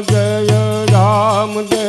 જય રામ જય.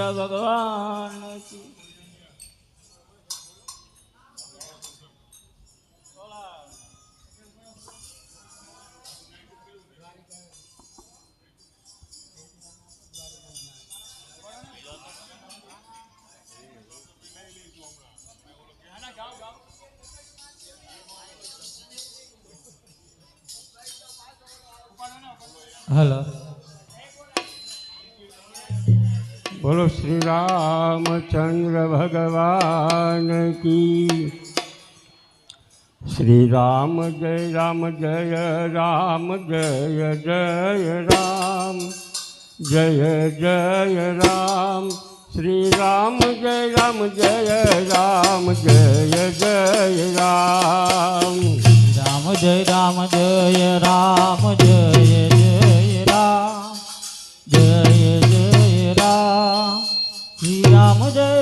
ચંદ્ર ભગવાન હલો बोलो श्री रामचंद्र भगवान की। श्री राम जय राम जय राम जय जय राम। जय जय राम। श्री राम जय राम जय राम जय जय राम। राम जय राम जय राम जय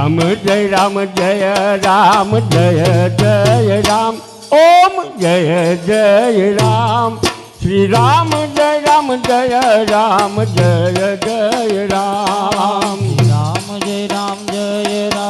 રામ જય રામ જય રામ, જય જય રામ. ઓમ જય જય રામ. શ્રી રામ જય રામ જય રામ, જય જય રામ. રામ જય રામ જય રામ.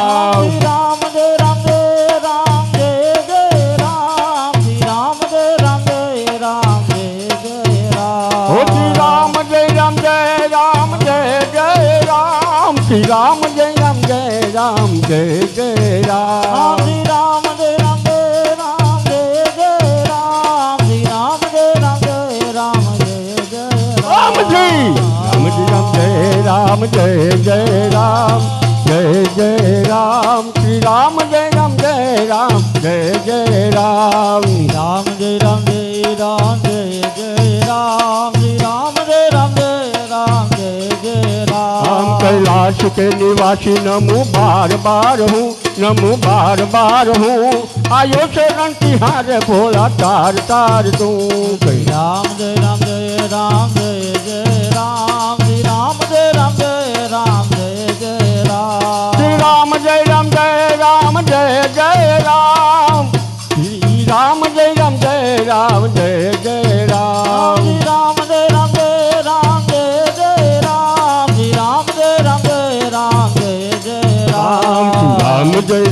શ્રી રામ જય રામ જય રામ જય જય રામ શ્રી રામ જય રામ જય રામ જય જય રામ શ્રી રામ જય રામ જય રામ જય જય રામજી રામજી રામ જય રામ જય જય રામ જય જય રામ શ્રી રામ જય રામ જય રામ જય જય રામ રામ જય રામ જય રામ કૈલાશ કે નિવાસી નમુ બાર બાર હું, નમુ બાર બાર હું. આયો શરણ તિહારે ભોળા તાર તાર તું. કૈ રામ, જય રામ જય રામ, જય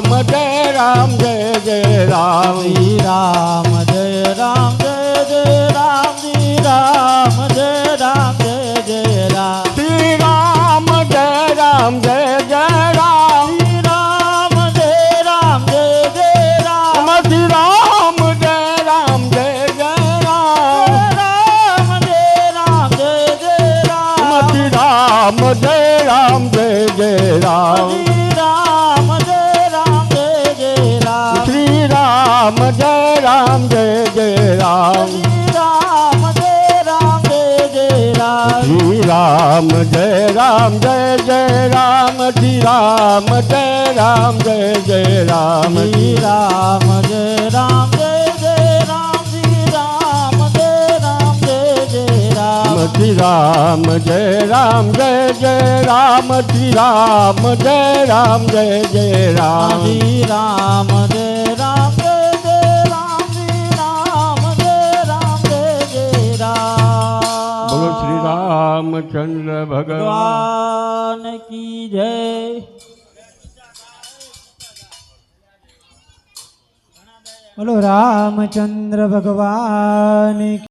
રામ જય રામ જય જય રામ રામ જય રામ જય જય રામ રામ જય રામ. જય જય રામ રામ જય રામ જય રામ જય રામ જય જય રામ જી રામ જય રામ જય જય રામ જી રામ જય રામ જય જય રામ જી રામ જય રામ જય જય રામ જી રામ જય રામ જય જય રામ જી રામ જય રામ જય જય રામ જી રામ જય रामचंद्र भगवान। की जय। बोलो रामचंद्र भगवान